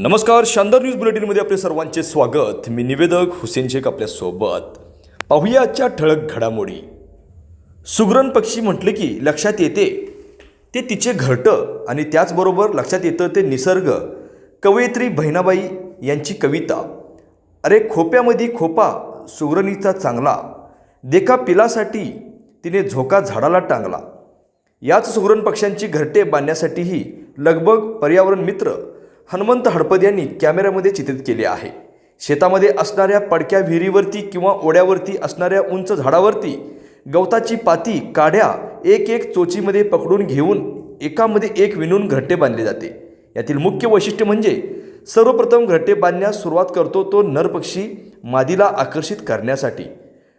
नमस्कार शानदार न्यूज बुलेटिनमध्ये आपले सर्वांचे स्वागत. मी निवेदक हुसेन शेख आपल्यासोबत. पाहूया आजच्या ठळक घडामोडी. सुगरण पक्षी म्हटले की लक्षात येते ते तिचे घरटं आणि त्याचबरोबर लक्षात येतं ते निसर्ग. कवयित्री बहिणाबाई यांची कविता. अरे खोप्यामध्ये खोपा सुगरणीचा चांगला. देखा पिलासाठी तिने झोका झाडाला टांगला. याच सुगरण पक्ष्यांची घरटे बांधण्यासाठीही लगभग पर्यावरण मित्र हनुमंत हडपद यांनी कॅमेऱ्यामध्ये चित्रित केले आहे. शेतामध्ये असणाऱ्या पडक्या विहिरीवरती किंवा ओढ्यावरती असणाऱ्या उंच झाडावरती गवताची पाती काड्या एक एक चोचीमध्ये पकडून घेऊन एकामध्ये एक विणून घरटे बांधले जाते. यातील मुख्य वैशिष्ट्य म्हणजे सर्वप्रथम घरटे बांधण्यास सुरुवात करतो तो नरपक्षी मादीला आकर्षित करण्यासाठी.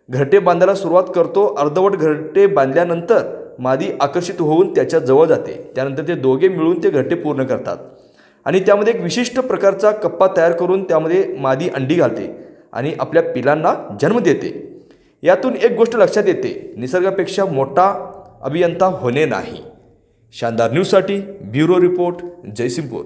घरटे बांधायला सुरुवात करतो अर्धवट घरटे बांधल्यानंतर मादी आकर्षित होऊन त्याच्याजवळ जाते. त्यानंतर ते दोघे मिळून ते घरटे पूर्ण करतात. आणि त्यामध्ये एक विशिष्ट प्रकारचा कप्पा तयार करून त्यामध्ये मादी अंडी घालते आणि आपल्या पिलांना जन्म देते. यातून एक गोष्ट लक्षात येते. निसर्गापेक्षा मोठा अभियंता होणे नाही. शानदार न्यूजसाठी ब्युरो रिपोर्ट जयसिंगपूर.